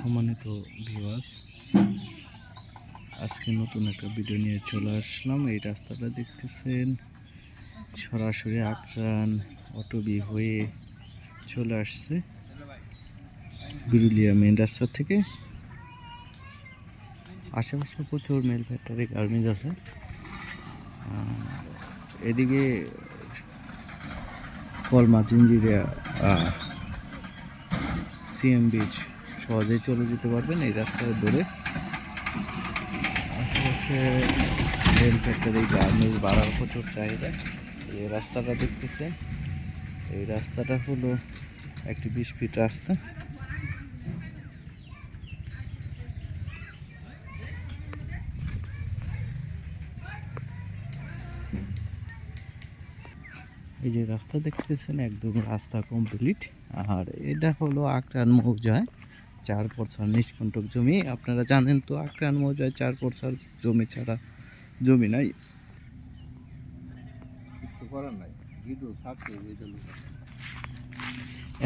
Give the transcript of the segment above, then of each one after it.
সম্মানিত ভিউয়ার্স আজকে নতুন একটা ভিডিও নিয়ে চলে আসলাম। এই রাস্তাটা দেখতেছেন, সরাসরি আক্রান অটোবি হয়ে চলে আসছে বিরুলিয়া মেন রাস্তা থেকে। আশেপাশে প্রচুর মেল ফ্যাক্টরি গার্মেন্টস আছে। এদিকে কলমা, জিঞ্জিরিয়া সিএম বিচ সহজেই চলে যেতে পারবেন এই রাস্তায় ধরে। আশেপাশে রেল ফ্যাক্টরি গার্মেন্টস বাড়ার প্রচুর চাহিদা। এই রাস্তাটা দেখতেছেন এই রাস্তাটা হলো একটি বিশ ফিট রাস্তা। এই যে রাস্তা দেখতেছেন, একদম রাস্তা কমপ্লিট আর এটা হলো আক্রান মৌজায়। চার পরসার নিষ্কণ্টক জমি। আপনারা জানেন তো আক্রান মৌজায় চার পরসার জমি ছাড়া জমি নাই।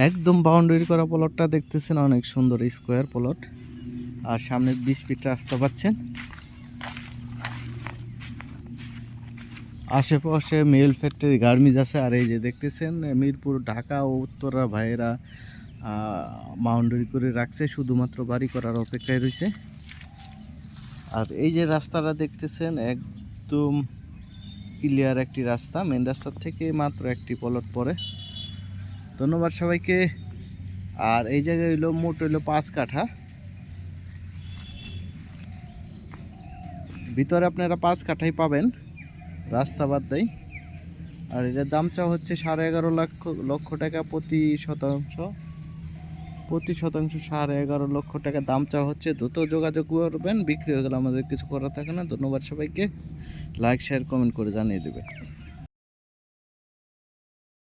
একদম বাউন্ডারি করা প্লটটা দেখতেছেন অনেক সুন্দর স্কোয়ার প্লট আর সামনে বিশ ফিট রাস্তা পাচ্ছেন। আশেপাশে মেল ফ্যাক্টরি গার্মিজ আছে। আর এই যে দেখতেছেন মিরপুর ঢাকা ও উত্তরা ভাইয়েরা বাউন্ডারি করে রাখছে, শুধুমাত্র বাড়ি করার অপেক্ষায় রয়েছে। আর এই যে রাস্তাটা দেখতেছেন, একদম ক্লিয়ার একটি রাস্তা মেন রাস্তার থেকে মাত্র একটি পলট পরে ধন্যবাদ সবাইকে। আর এই জায়গায় হইল, মোট হইল পাঁচ কাঠা। ভিতরে আপনারা পাঁচ কাঠাই পাবেন, রাস্তা বাদ দেয় আর এটার দাম চা হচ্ছে সাড়ে এগারো লক্ষ লক্ষ টাকা প্রতি শতাংশ। প্রতি শতাংশ সাড়ে এগারো লক্ষ টাকা দাম চা হচ্ছে। দ্রুত যোগাযোগ করবেন, বিক্রি হয়ে গেলে আমাদের কিছু করা থাকে না। ধন্যবাদ সবাইকে। লাইক শেয়ার কমেন্ট করে জানিয়ে দেবে